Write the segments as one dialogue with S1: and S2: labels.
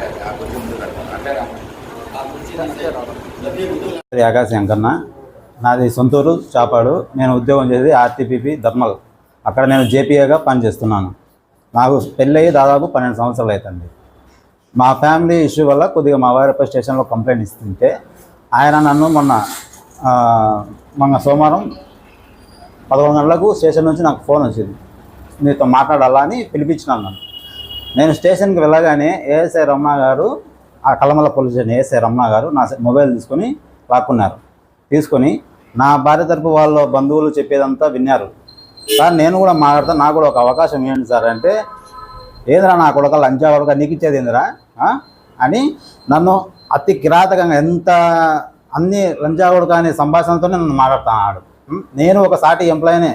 S1: యాగా
S2: అది ఆకాశ వెంకన్న నాది సొంతూరు చాపాడు. నేను ఉద్యోగం చేసేది ఆర్టీపీపీ ధర్మల్. అక్కడ నేను జేపీఏగా పనిచేస్తున్నాను. నాకు పెళ్ళయి దాదాపు పన్నెండు సంవత్సరాలు అవుతుంది. మా ఫ్యామిలీ ఇష్యూ వల్ల కొద్దిగా మా వారిపై స్టేషన్లో కంప్లైంట్ ఇస్తుంటే ఆయన నన్ను మొన్న మొన్న సోమవారం పదకొండు గంటలకు స్టేషన్ నుంచి నాకు ఫోన్ వచ్చింది. మీతో మాట్లాడాలా అని పిలిపించినాను నన్ను. నేను స్టేషన్కి వెళ్ళగానే ఏఎస్ఐ రమణ గారు ఆ Kalamala police station ASI Ramana garu నా మొబైల్ తీసుకొని లాక్కున్నారు. తీసుకొని నా భార్య తరపు వాళ్ళ బంధువులు చెప్పేదంతా విన్నారు. సార్ నేను కూడా మాట్లాడతా నాకు కూడా ఒక అవకాశం ఇవ్వండి సార్ అంటే ఏందిరా నా కొడక లంచా కొడక నీకు ఇచ్చేది ఏందిరా? అని నన్ను అతి కిరాతకంగా ఎంత అన్ని లంచా కొడక అనే సంభాషణతోనే నన్ను మాట్లాడుతున్నాడు. నేను ఒక సాటి ఎంప్లాయీనే.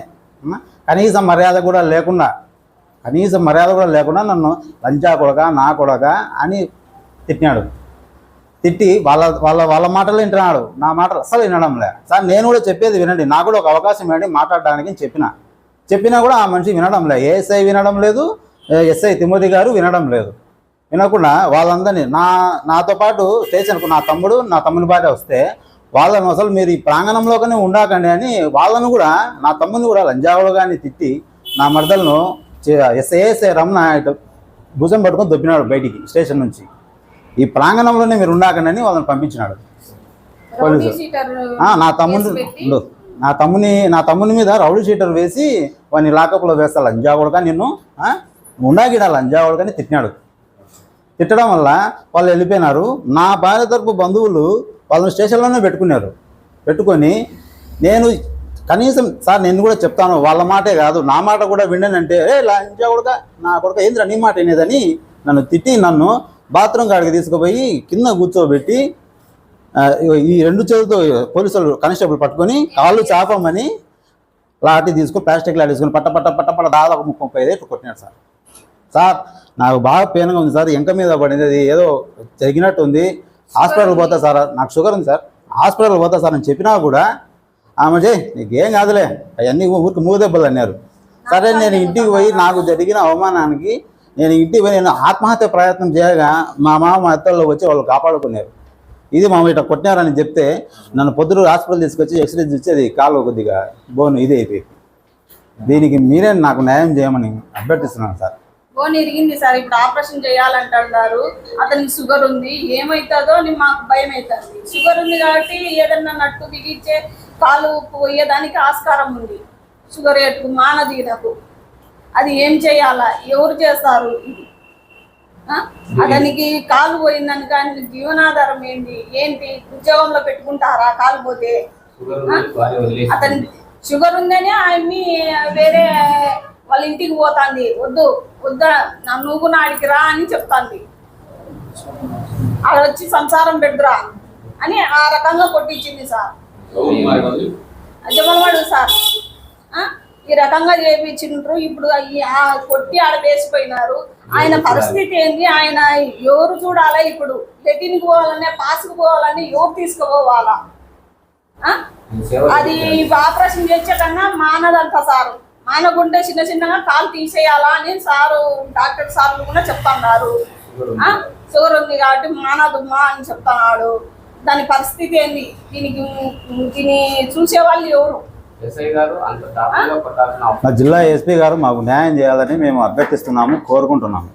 S2: కనీసం మర్యాద కూడా లేకుండా కనీసం మర్యాద కూడా లేకుండా నన్ను లంచా కొడక నా కొడక అని తిట్టినాడు. తిట్టి వాళ్ళ వాళ్ళ వాళ్ళ మాటలు వింటున్నాడు. నా మాటలు అసలు వినడం లే. సార్ నేను కూడా చెప్పేది వినండి. నాకు కూడా ఒక అవకాశం ఇవ్వండి మాట్లాడడానికి చెప్పిన. చెప్పినా కూడా ఆ మనిషి వినడం లే. ఏఎస్ఐ వినడం లేదు ఎస్ఐ తిమోతి గారు వినడం లేదు. వినకుండా వాళ్ళందరినీ నా నాతో పాటు స్టేషన్కు నా తమ్ముడు నా తమ్ముని భార్య వస్తే వాళ్ళను అసలు మీరు ఈ ప్రాంగణంలోకనే ఉండకండి అని వాళ్ళను కూడా నా తమ్ముని కూడా లంజావుడు కానీ తిట్టి నా మరదలను ఎస్ఐఎస్ఐ రమణ భుజం పట్టుకొని దొబ్బినాడు బయటికి స్టేషన్ నుంచి. ఈ ప్రాంగణంలోనే మీరు ఉండాకండి అని వాళ్ళని పంపించినాడు. ఆ, నా ఉండు. నా తమ్ముని నా తమ్ముని మీద రౌడీ షీటర్ వేసి వాడిని లాకప్లో వేస్తా లంజా కొడక నిన్ను? ఉండాగిడ లంజా కొడకని తిట్టినాడు. తిట్టడం వల్ల వాళ్ళు వెళ్ళిపోయినారు. నా భార్య తరపు బంధువులు వాళ్ళని స్టేషన్లోనే పెట్టుకున్నారు. పెట్టుకొని నేను కనీసం సార్ నేను కూడా చెప్తాను వాళ్ళ మాటే కాదు నా మాట కూడా విండనంటే ఏ లంజా కొడక నా కొడుక ఏంద్రా నీ మాట వినేదని నన్ను తిట్టి నన్ను బాత్రూమ్ కాడికి తీసుకుపోయి కింద కూర్చోబెట్టి ఈ రెండు చేతులతో పోలీసులు కానిస్టేబుల్ పట్టుకొని కాళ్ళు చాపమని లాటి తీసుకుని ప్లాస్టిక్ లాటి తీసుకొని పట్ట పట్ట పట్ట పట్ట దాదాపు ముప్పై ముప్పై ఐదు కొట్టినాడు సార్. సార్ నాకు బాగా పెయిన్గా ఉంది సార్ ఎంక మీద పడింది అది ఏదో జరిగినట్టు ఉంది హాస్పిటల్ పోతా సార్ నాకు షుగర్ ఉంది సార్. హాస్పిటల్ పోతా సార్ అని చెప్పినా కూడా ఆమె చేయి నీకేం కాదులే. అవన్నీ ఊరికి మూదెబ్బలు అన్నారు. సరే నేను ఇంటికి పోయి నాకు జరిగిన అవమానానికి నేను ఇంటికి పోయి నేను ఆత్మహత్య ప్రయత్నం చేయగా మా మామ మా అత్తల్లో వచ్చి వాళ్ళు కాపాడుకున్నారు. ఇది మా ఇట్లా కొట్టినారని చెప్తే నన్ను పొద్దురు హాస్పిటల్ తీసుకొచ్చి ఎక్స్రే ఇచ్చి అది కాలు కొద్దిగా బోన్ ఇది అయిపోయింది. దీనికి మీరే నాకు న్యాయం చేయమని అభ్యర్థిస్తున్నాను సార్.
S3: బోన్ ఇరిగింది సార్ ఇప్పుడు ఆపరేషన్ చేయాలంటున్నారు. అతనికి షుగర్ ఉంది. ఏమవుతుందో మాకు భయం అవుతుంది షుగర్ ఉంది కాబట్టి ఏదన్నా నట్టు దిగిచ్చే కాలు పోయేదానికి ఆస్కారం ఉంది. షుగర్ ఎట్టు మానదీనకు అది ఏం చేయాలా? ఎవరు చేస్తారు ఇది? అతనికి కాలు పోయిందని కానీ జీవనాధారం ఏంటి? ఏంటి? ఉద్యోగంలో పెట్టుకుంటారా కాలు పోతే? అతని షుగర్ ఉందని ఆయన్ని వేరే వాళ్ళ ఇంటికి పోతాంది. వద్దు వద్దా నా నువ్వు నాడికి రా అని చెప్తాంది. ఆడ వచ్చి సంసారం పెడుదురా అని ఆ రకంగా కొట్టించింది సార్. జమలవాడు సార్ ఆ? ఈ రకంగా చేపించిండ్రు. ఇప్పుడు కొట్టి ఆడ వేసిపోయినారు. ఆయన పరిస్థితి ఏంది? ఆయన ఎవరు చూడాలా ఇప్పుడు? లెటిన్కి పోవాలనే పాస్కి పోవాలని ఎవరు తీసుకుపోవాలా? ఆ? అది ఆపరేషన్ చేసే కన్నా మానదంట సారు. మానకుంటే చిన్న చిన్నగా కాలు తీసేయాలా అని సారు డాక్టర్ సార్లు కూడా చెప్తున్నారు. ఆ? షుగర్ ఉంది కాబట్టి మానదుమ్మా అని చెప్తున్నాడు. దాని పరిస్థితి ఏంది? దీనికి దీన్ని చూసే వాళ్ళు ఎవరు?
S2: మా జిల్లా ఎస్పీ గారు మాకు న్యాయం చేయాలని మేము అభ్యర్థిస్తున్నాము కోరుకుంటున్నాము.